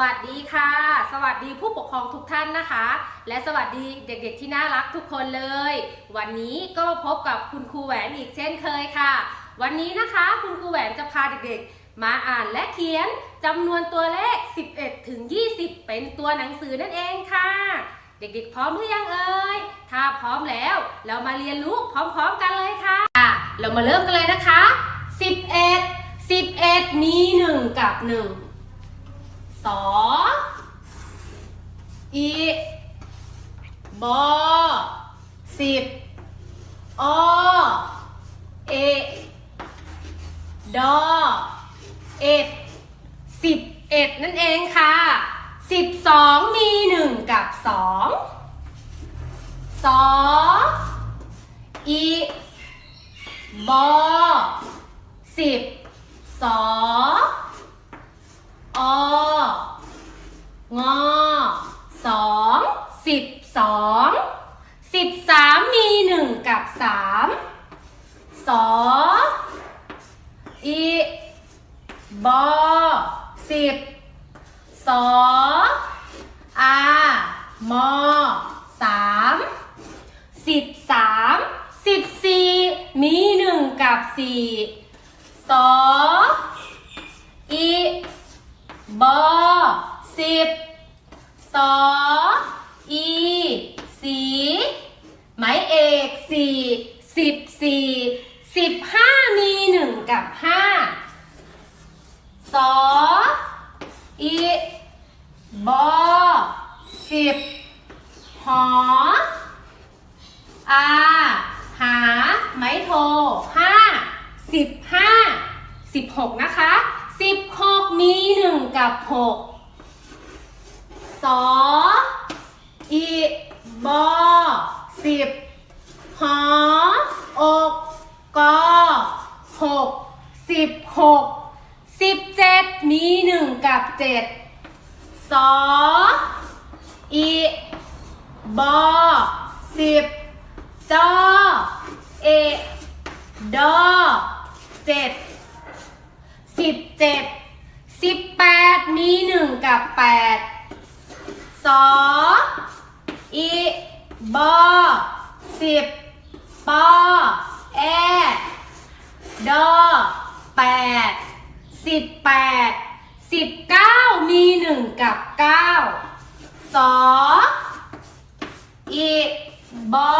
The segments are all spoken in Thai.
วัสดีค่ะ สวัสดีผู้ปกครองทุกท่านนะคะ และสวัสดีเด็กๆที่น่ารักทุกคนเลย วันนี้ก็มาพบกับคุณครูแหวนอีกเช่นเคยค่ะ วันนี้นะคะคุณครูแหวนจะพาเด็กๆ มาอ่านและเขียนจำนวนตัวเลข 11 ถึง 20 เป็นตัวหนังสือนั่นเองค่ะ เด็กๆ พร้อมหรือยังเอ่ย ถ้าพร้อมแล้วเรามาเรียนรู้พร้อมๆกันเลยค่ะ เรามาเริ่มกันเลยนะคะ 11 11 มี 1 กับ 1 สออีบอสิบอเอดอเอ็ดสิบเอ็ดนั่นเองค่ะสิบสองมีหนึ่งกับสองสออีบอสิบสออ งอสองสิบสองสิบสามมีหนึ่งกับสามสออีบอสิบสออามอสามสิบสามสิบสี่มีหนึ่งกับสี่สออีบอสิบ สออีสีไม้เอกสี่สิบสี่สิบห้ามีหนึ่งกับห้าสออีบอสิบหออาหาไม้โทห้าสิบห้าสิบหกนะคะสิบหกมีหนึ่งกับหก สออีบอสิบหออกกอหกสิบหกสิบเจ็ดมีหนึ่งกับเจ็ดสออีบอสิบจอเอดอเจ็ดสิบเจ็ดสิบแปดมีหนึ่งกับแปด สออีบอสิบปอแอดอแปดสิบแปดสิบเก้ามีหนึ่งกับเก้าสออีบอ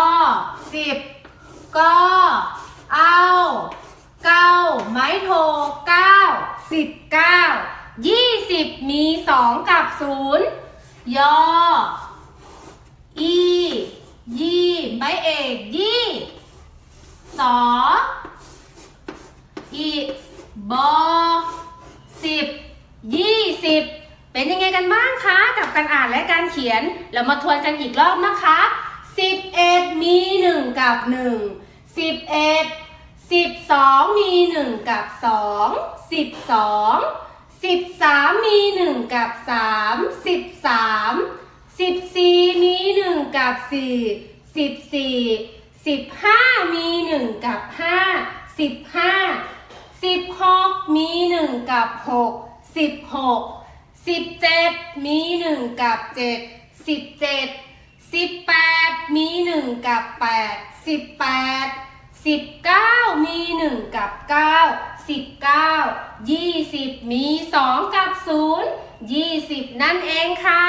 สิบก็เอาเก้าไม้โทเก้าสิบเก้ายี่สิบมีสองกับศูนย์ ยอ อียี่ไม้เอกยี่สออีบอสิบยี่สิบเป็นยังไงกันบ้างคะกับการอ่านและการเขียน เรามาทวนกันอีกรอบนะคะสิบเอ็ดมีหนึ่งกับหนึ่งสิบเอ็ดสิบสองมีหนึ่งกับสองสิบสอง สิบสามมีหนึ่งกับสามสิบสามสิบสี่มีหนึ่งกับสี่สิบสี่สิบห้ามีหนึ่งกับห้าสิบห้าสิบหกมีหนึ่งกับหกสิบหกสิบเจ็ดมีหนึ่งกับเจ็ดสิบเจ็ดสิบแปดมีหนึ่งกับแปดสิบแปดสิบเก้ามีหนึ่งกับเก้าสิบเก้ายี่สิบมีสองกับศูนย์ยี่สิบนั่นเองค่ะ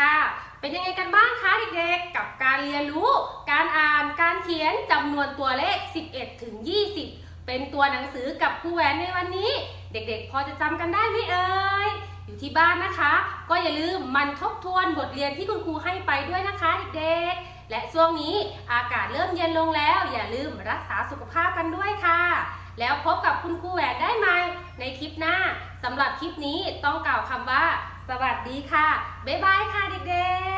ค่ะ เป็นยังไงกันบ้างคะเด็กๆ กับการเรียนรู้ การอ่าน การเขียนจำนวนตัวเลข 11 ถึง 20 เป็นตัวหนังสือกับครูแหวนในวันนี้ เด็กๆ พอจะจำกันได้ไหมเอ่ย อยู่ที่บ้านนะคะ ก็อย่าลืมมันทบทวนบทเรียนที่คุณครูให้ไปด้วยนะคะเด็กๆ และช่วงนี้อากาศเริ่มเย็นลงแล้ว อย่าลืมรักษาสุขภาพกันด้วยค่ะ แล้วพบกับคุณครูแหวนได้ไหมในคลิปหน้าสำหรับคลิปนี้ต้องกล่าวคำว่า สวัสดีค่ะ บ๊ายบายค่ะเด็กๆ